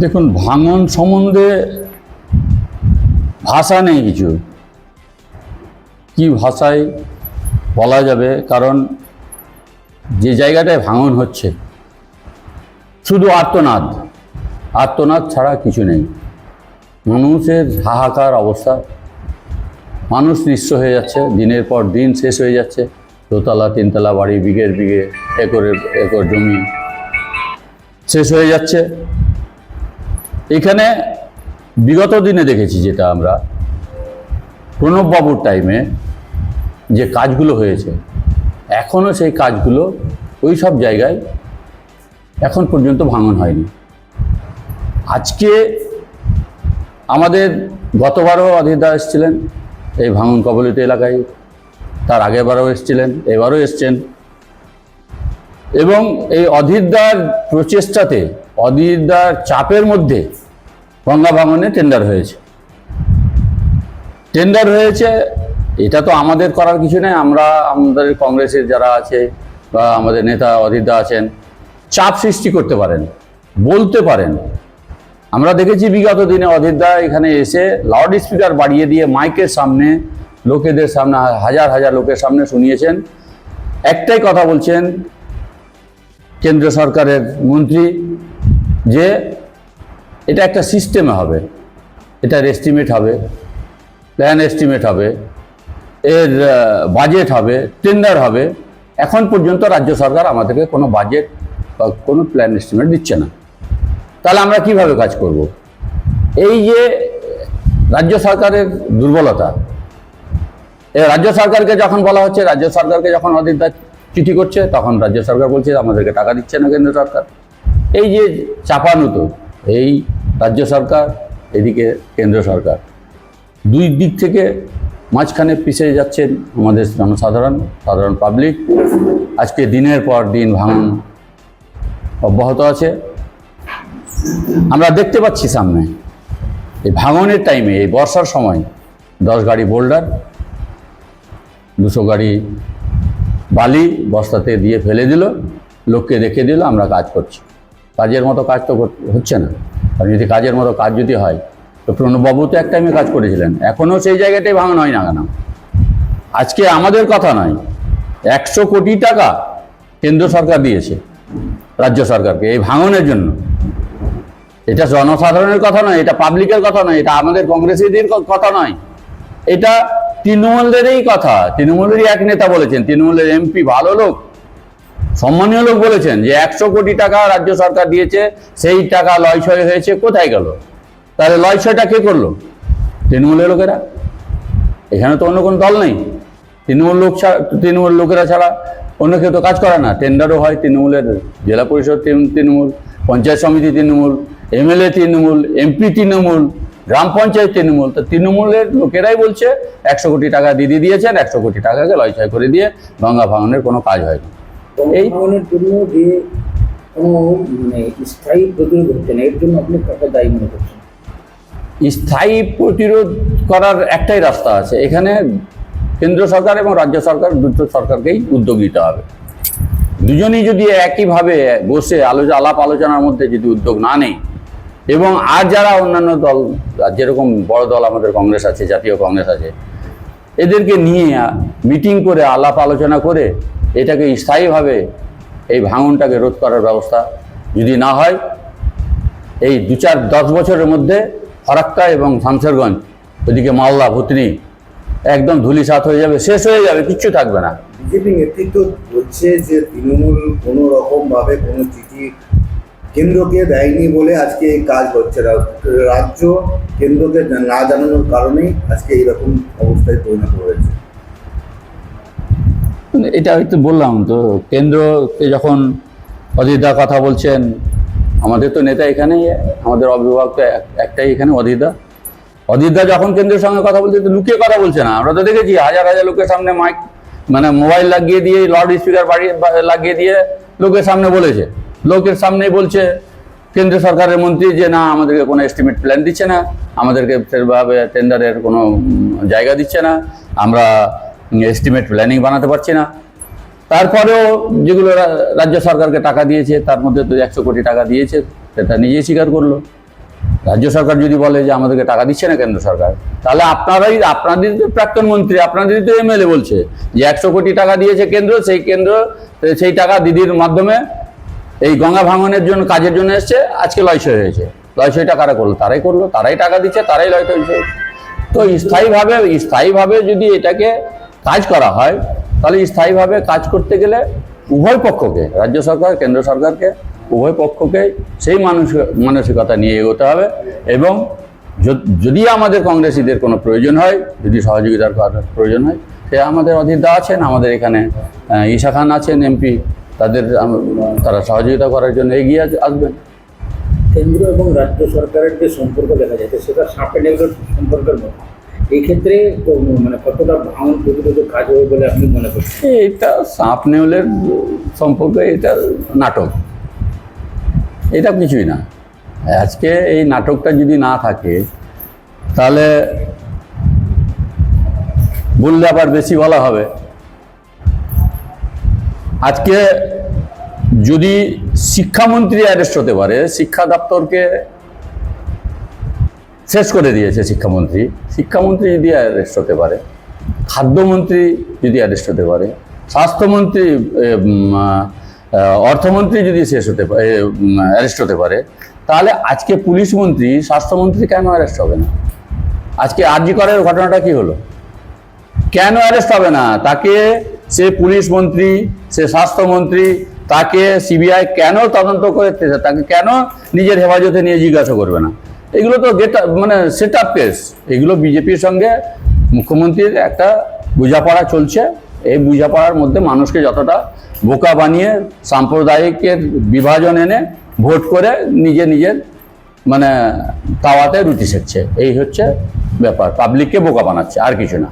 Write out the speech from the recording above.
দেখুন, ভাঙন সম্বন্ধে ভাষা নেই কিছু। কি ভাষায় বলা যাবে? কারণ যে জায়গাটায় ভাঙন হচ্ছে, শুধু আর্তনাদ। আর্তনাদ ছাড়া কিছু নেই। মানুষের হাহাকার অবস্থা। মানুষ নিঃস্ব হয়ে যাচ্ছে, দিনের পর দিন শেষ হয়ে যাচ্ছে। দোতলা, তিনতলা বাড়ি, বিঘের বিঘে একরের একর জমি শেষ হয়ে যাচ্ছে। এখানে বিগত দিনে দেখেছি যেটা আমরা, প্রণববাবুর টাইমে যে কাজগুলো হয়েছে এখনও সেই কাজগুলো ওই সব জায়গায় এখন পর্যন্ত ভাঙন হয়নি। আজকে আমাদের গতবারও অধীরদা এসেছিলেন এই ভাঙন কবলিত এলাকায়, তার আগেরবারও এসেছিলেন, এবারও এসছেন। এবং এই অধীরদার প্রচেষ্টাতে, অধীরদার চাপের মধ্যে গঙ্গা ভাঙনে টেন্ডার হয়েছে। টেন্ডার হয়েছে, এটা তো আমাদের করার কিছু নেই, আমরা আমাদের কংগ্রেসের যারা আছে বা আমাদের নেতা অধীরদা আছেন, চাপ সৃষ্টি করতে পারেন, বলতে পারেন। আমরা দেখেছি বিগত দিনে অধীরদা এখানে এসে লাউড স্পিকার বাড়িয়ে দিয়ে মাইকের সামনে, লোকেদের সামনে, হাজার হাজার লোকের সামনে শুনিয়েছেন। একটাই কথা বলছেন কেন্দ্র সরকারের মন্ত্রী যে এটা একটা সিস্টেমে হবে। এটার এস্টিমেট হবে প্ল্যান এস্টিমেট হবে, এর বাজেট হবে টেন্ডার হবে। এখন পর্যন্ত রাজ্য সরকার আমাদেরকে কোনো বাজেট বা কোনো প্ল্যান এস্টিমেট দিচ্ছে না। তাহলে আমরা কীভাবে কাজ করব? এই যে রাজ্য সরকারের দুর্বলতা রাজ্য সরকারকে যখন বলা হচ্ছে, রাজ্য সরকারকে যখন অধিকদার চিঠি করছে, তখন রাজ্য সরকার বলছে, আমাদেরকে টাকা দিচ্ছে না কেন্দ্র সরকার। এই যে চাপানুতো এই রাজ্য সরকার, এদিকে কেন্দ্র সরকার। দুই দিক থেকে মাঝখানে পিছিয়ে যাচ্ছেন আমাদের জনসাধারণ, সাধারণ পাবলিক। আজকে দিনের পর দিন ভাঙন অব্যাহত আছে। আমরা দেখতে পাচ্ছি সামনে, এই ভাঙনের টাইমে এই বর্ষার সময় দশ গাড়ি বোল্ডার, দুশো গাড়ি বালি বস্তাতে দিয়ে ফেলে দিল, লোককে দেখে দিল, আমরা কাজ করছি। কাজের মতো কাজ তো হচ্ছে না। আর যদি কাজের মতো কাজ যদি হয়, তো প্রণববাবু তো এক টাইমে কাজ করেছিলেন। এখনও সেই জায়গাটাই ভাঙন হয় না কেন? আজকে আমাদের কথা নয়। একশো কোটি টাকা কেন্দ্র সরকার দিয়েছে, রাজ্য সরকারকে এই ভাঙনের জন্য। এটা জনসাধারণের কথা নয়, এটা পাবলিকের কথা নয়, এটা আমাদের কংগ্রেসীদের ক- কথা নয়। এটা তৃণমূলেরই কথা। তৃণমূলেরই এক নেতা বলেছেন, তৃণমূলের এমপি ভালো লোক। সম্মানীয় লোক বলেছেন যে একশো কোটি টাকা রাজ্য সরকার দিয়েছে, সেই টাকা লয়ছয় হয়েছে, কোথায় গেল? তাহলে লয়ছয়টা কে করল? তৃণমূলের লোকেরা। এখানে তো অন্য কোনো দল নেই। তৃণমূল লোক ছাড়া, তৃণমূল লোকেরা ছাড়া অন্য কেউ তো কাজ করে না। টেন্ডারও হয় তৃণমূলের, জেলা পরিষদ তৃণমূল, পঞ্চায়েত সমিতি তৃণমূল, এমএলএ তৃণমূল, এমপি তৃণমূল, গ্রাম পঞ্চায়েত তৃণমূল। তো তৃণমূলের লোকেরাই বলছে, একশো কোটি টাকা দিদি দিয়েছেন, একশো কোটি টাকাকে লয়ছয় করে দিয়ে গঙ্গা ভাঙনের কোনো কাজ হয়নি। এই- ভাঙনের জন্য যে কোনো মানে স্থায়ী প্রতিরোধ হচ্ছে না, এর জন্য আপনি কত দায়ী মনে করছেন? স্থায়ী প্রতিরোধ করার একটাই রাস্তা আছে। এখানে কেন্দ্র সরকার এবং রাজ্য সরকার দুটো সরকারকেই উদ্যোগ নিতে হবে। দুজনেই যদি একইভাবে বসে আলোচনা আলাপ আলোচনার মধ্যে যদি উদ্যোগ না নেই, এবং আর যারা অন্যান্য দল যেরকম বড় দল আমাদের কংগ্রেস আছে, জাতীয় কংগ্রেস আছে, এদেরকে নিয়ে মিটিং করে আলাপ আলোচনা করে এটাকে স্থায়ীভাবে এই ভাঙনটাকে রোধ করার ব্যবস্থা যদি না হয়, এই দু চার দশ বছরের মধ্যে ফরাক্কা এবং শামশেরগঞ্জ ওদিকে মালদা, ভুতনি, একদম ধুলিসাৎ হয়ে যাবে, শেষ হয়ে যাবে, কিচ্ছু থাকবে না। বিজেপি নেতৃত্ব বলছে যে তৃণমূল কোনো রকম ভাবে কোনো চিঠি কেন্দ্রকে দেয়নি বলে আজকে এই কাজ হচ্ছে। রাজ্য কেন্দ্রকে না জানানোর কারণেই আজকে এইরকম অবস্থায় পরিণত হয়েছে। এটা হয়তো বললাম তো, কেন্দ্রকে যখন অজিতদা কথা বলছেন, আমাদের তো নেতা এখানেই, আমাদের অভিভাবক তো এক- একটাই এখানে অজিতদা অজিতদা যখন কেন্দ্রের সঙ্গে কথা বলছে, তো লুকিয়ে কথা বলছে না। আমরা তো দেখেছি, হাজার হাজার লোকের সামনে মাইক মানে মোবাইল লাগিয়ে দিয়ে লাউড স্পিকার বাড়িয়ে বা- লাগিয়ে দিয়ে লোকের সামনে বলেছে। লোকের সামনেই বলছে, কেন্দ্র সরকারের মন্ত্রী যে না, আমাদেরকে কোনো এস্টিমেট প্ল্যান দিচ্ছে না, আমাদেরকে সেভাবে টেন্ডারের কোনো জায়গা দিচ্ছে না। আমরা এস্টিমেট প্ল্যানিং বানাতে পারছি না। তারপরেও যেগুলো রাজ্য সরকারকে টাকা দিয়েছে, তার মধ্যে তো একশো কোটি টাকা দিয়েছে, সেটা নিজেই স্বীকার করল। রাজ্য সরকার যদি বলে যে আমাদেরকে টাকা দিচ্ছে না কেন্দ্র সরকার, তাহলে আপনারাই আপনাদেরই তো প্রাক্তন মন্ত্রী, আপনাদেরই তো এমএলএ বলছে যে একশো কোটি টাকা দিয়েছে কেন্দ্র, সেই কেন্দ্র, সেই টাকা দিদির মাধ্যমে এই গঙ্গা ভাঙনের জন্য, কাজের জন্য এসছে, আজকে লয়সই হয়েছে। লয়সইটা কারা করল? তারাই করল, তারাই টাকা দিচ্ছে, তারাই লয় হয়েছে। তো স্থায়ীভাবে স্থায়ীভাবে যদি এটাকে কাজ করা হয়, তাহলে স্থায়ীভাবে কাজ করতে গেলে উভয় পক্ষকে, রাজ্য সরকার, কেন্দ্র সরকারকে, উভয় পক্ষকে সেই মানুষ মানসিকতা নিয়ে এগোতে হবে এবং যদি আমাদের কংগ্রেসীদের কোনো প্রয়োজন হয়, যদি সহযোগিতার করার প্রয়োজন হয়, সে আমাদের অধীরদা আছেন, আমাদের এখানে ঈশা খান আছেন, এমপি, তাদের তারা সহযোগিতা করার জন্য এগিয়ে আসবেন। কেন্দ্র এবং রাজ্য সরকারের যে সম্পর্ক দেখা যাচ্ছে, সেটা সাপে সম্পর্কের মতো এই ক্ষেত্রে তো মানে কতটা ভাঙন প্রতিরোধ কাজ হবে বলে আপনি মনে করছেন? এটা সাপ নেউলের সম্পর্কে, এটা নাটক। এটা কিছুই না। আজকে এই নাটকটা যদি না থাকে, তাহলে বললে আবার বেশি বলা হবে। আজকে যদি শিক্ষামন্ত্রী অ্যারেস্ট হতে পারে, শিক্ষা দপ্তরকে শেষ করে দিয়েছে শিক্ষামন্ত্রী। শিক্ষামন্ত্রী যদি অ্যারেস্ট হতে পারে, খাদ্যমন্ত্রী যদি অ্যারেস্ট হতে পারে, স্বাস্থ্যমন্ত্রী অর্থমন্ত্রী যদি শেষ হতে পারে অ্যারেস্ট হতে পারে, তাহলে আজকে পুলিশ মন্ত্রী, স্বাস্থ্যমন্ত্রী কেন অ্যারেস্ট হবে না? আজকে আরজি করার ঘটনাটা কি হলো? কেন অ্যারেস্ট হবে না? তাকে সে পুলিশ মন্ত্রী, সে স্বাস্থ্যমন্ত্রী, তাকে সিবিআই কেন তদন্ত করে, তাকে কেন নিজের হেফাজতে নিয়ে জিজ্ঞাসা করবে না? এগুলো তো গেট মানে সেট আপ কেস এগুলো বিজেপির সঙ্গে মুখ্যমন্ত্রীর একটা বোঝাপড়া চলছে। এই বোঝাপড়ার মধ্যে মানুষকে যতটা বোকা বানিয়ে সাম্প্রদায়িকের বিভাজন এনে ভোট করে নিজে নিজের মানে তাওয়াতে রুটি সেকছে। এই হচ্ছে ব্যাপার। পাবলিককে বোকা বানাচ্ছে, আর কিছু না।